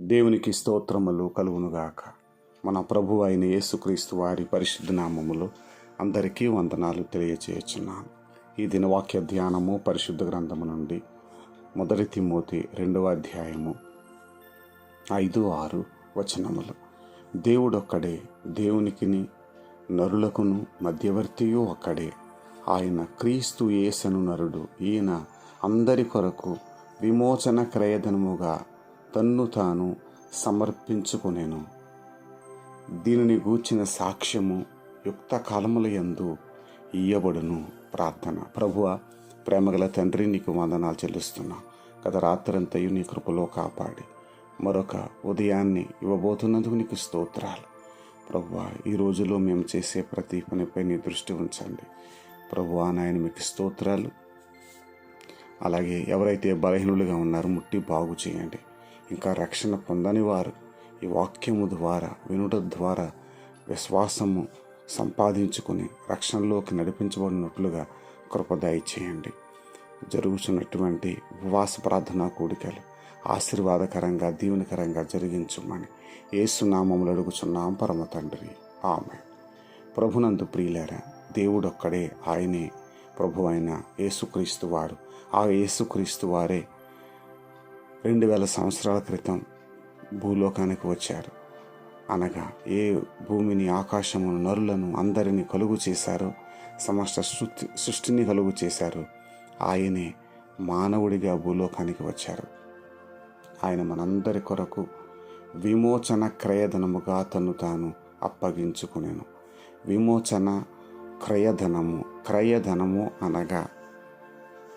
దేవునికి స్తోత్రములు కలుగునుగాక. మన ప్రభు అయిన యేసుక్రీస్తు వారి పరిశుద్ధ నామములు అందరికీ వందనాలు తెలియచేయుచున్నాను. ఈ దినవాక్య ధ్యానము పరిశుద్ధ గ్రంథము నుండి మొదటి తిమ్మోతి రెండవ అధ్యాయము ఐదు ఆరు వచనములు. దేవుడొక్కడే దేవునికిని నరులకును మధ్యవర్తియు ఒక్కడే. ఆయన క్రీస్తు యేసను నరుడు. ఈయన అందరి కొరకు విమోచన క్రయధనముగా తన్ను తాను సమర్పించుకునేను. దీనిని గూర్చిన సాక్ష్యము యుక్త కాలముల యందు ఇయ్యబడును ప్రార్థన. ప్రభువ ప్రేమగల తండ్రి నీకు వందనాలు చెల్లిస్తున్నా. గత రాత్రంతయు నీ కృపలో కాపాడి. మరొక ఉదయాన్ని ఇవ్వబోతున్నందుకు నీకు స్తోత్రాలు. ప్రభువ ఈ రోజులో మేము చేసే ప్రతి పనిపై నీ దృష్టి ఉంచండి. ప్రభువా నాయన మీకు స్తోత్రాలు. అలాగే ఎవరైతే బలహీనులుగా ఉన్నారో ముట్టి బాగు చేయండి. ఇంకా రక్షణ పొందని వారు. ఈ వాక్యము ద్వారా వినుట ద్వారా విశ్వాసము సంపాదించుకుని రక్షణలోకి నడిపించబడినట్లుగా కృపదాయి చేయండి జరుగుతున్నటువంటి ఉపవాస ప్రార్థనా కూడికలు ఆశీర్వాదకరంగా దీవెనకరంగా జరిగించమని ఏసునామములు అడుగుచున్నాం పరమ తండ్రి. ఆమె ప్రభునందు ప్రియులారా దేవుడొక్కడే ఆయనే ప్రభు అయిన యేసుక్రీస్తు వారు ఆ యేసుక్రీస్తు వారే రెండు వేల సంవత్సరాల క్రితం భూలోకానికి వచ్చారు. అనగా ఏ భూమిని ఆకాశమును నరులను అందరినీ కలుగు చేశారో సమస్త సృష్టి సృష్టిని కలుగు చేశారు ఆయనే మానవుడిగా భూలోకానికి వచ్చారు. ఆయన మనందరి కొరకు విమోచన క్రయధనముగా తను తాను అప్పగించుకునేను. విమోచన క్రయధనము క్రయధనము అనగా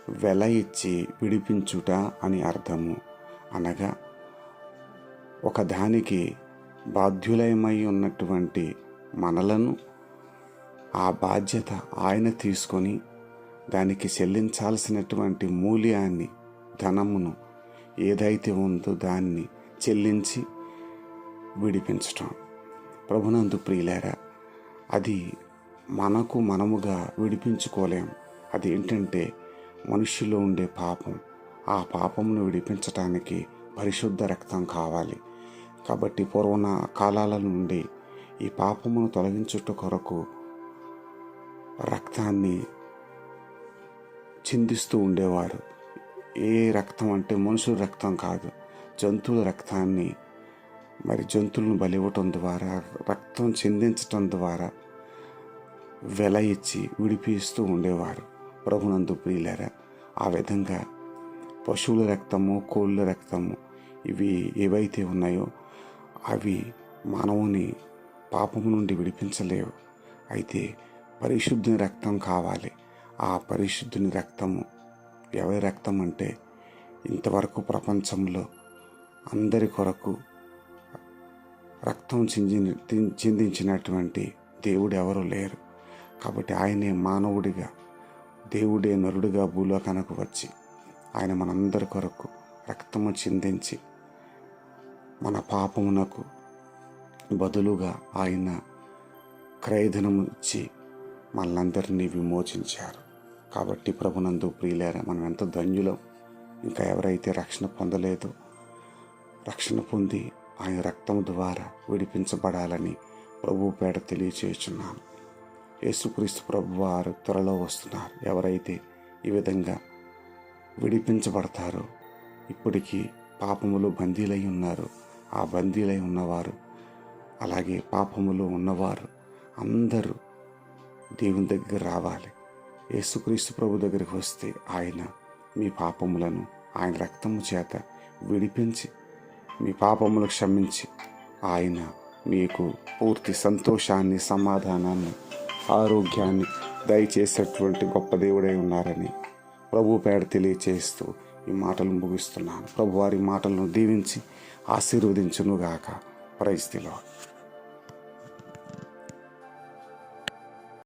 వెల ఇచ్చి విడిపించుట అని అర్థము. అనగా ఒకదానికి బాధ్యులయమై ఉన్నటువంటి మనలను ఆ బాధ్యత ఆయన తీసుకొని దానికి చెల్లించాల్సినటువంటి మూల్యాన్ని ధనమును ఏదైతే ఉందో దాన్ని చెల్లించి విడిపించటం. ప్రభునందు ప్రియులారా అది మనకు మనముగా విడిపించుకోలేం. అది ఏంటంటే మనుష్యులో ఉండే పాపం. ఆ పాపమును విడిపించటానికి పరిశుద్ధ రక్తం కావాలి. కాబట్టి పూర్వన కాలాల నుండి ఈ పాపమును తొలగించుట కొరకు రక్తాన్ని చిందిస్తూ ఉండేవారు. ఏ రక్తం అంటే మనుషుల రక్తం కాదు జంతువుల రక్తాన్ని మరి జంతువులను బలివ్వటం ద్వారా రక్తం చిందించటం ద్వారా వెల ఇచ్చి విడిపిస్తూ ఉండేవారు. ప్రభునందు ప్రియులరా ఆ విధంగా పశువుల రక్తము కోళ్ళ రక్తము ఇవి ఏవైతే ఉన్నాయో అవి మానవుని పాపము నుండి విడిపించలేవు. అయితే పరిశుద్ధుని రక్తం కావాలి. ఆ పరిశుద్ధుని రక్తము ఎవరి రక్తం అంటే ఇంతవరకు ప్రపంచంలో అందరి కొరకు రక్తం చిందిన చిందించినటువంటి దేవుడు ఎవరు లేరు. కాబట్టి ఆయనే మానవుడిగా దేవుడే నరుడుగా భూలోకానికి వచ్చి ఆయన మనందరి కొరకు రక్తము చిందించి మన పాపమునకు బదులుగా ఆయన క్రయధనము ఇచ్చి మనందరినీ విమోచించారు. కాబట్టి ప్రభునందు ప్రియులేరా మనం ఎంత ధన్యులం. ఇంకా ఎవరైతే రక్షణ పొందలేదో రక్షణ పొంది ఆయన రక్తం ద్వారా విడిపించబడాలని ప్రభు పేట తెలియచేస్తున్నాను యేసుక్రీస్తు ప్రభు వారు త్వరలో వస్తున్నారు. ఎవరైతే ఈ విధంగా విడిపించబడతారు. ఇప్పటికీ పాపములు బందీలై ఉన్నారు. ఆ బందీలై ఉన్నవారు అలాగే పాపములు ఉన్నవారు అందరూ దేవుని దగ్గర రావాలి. యేసుక్రీస్తు ప్రభు దగ్గరికి వస్తే ఆయన మీ పాపములను ఆయన రక్తము చేత విడిపించి మీ పాపములు క్షమించి ఆయన మీకు పూర్తి సంతోషాన్ని సమాధానాన్ని ఆరోగ్యాన్ని దయచేసేటువంటి గొప్ప దేవుడై ఉన్నారని ప్రభు పేడ తెలియచేస్తూ ఈ మాటలు ముగిస్తున్నాను. ప్రభు వారి మాటలను దీవించి ఆశీర్వదించునుగాక. ప్రైస్తిలో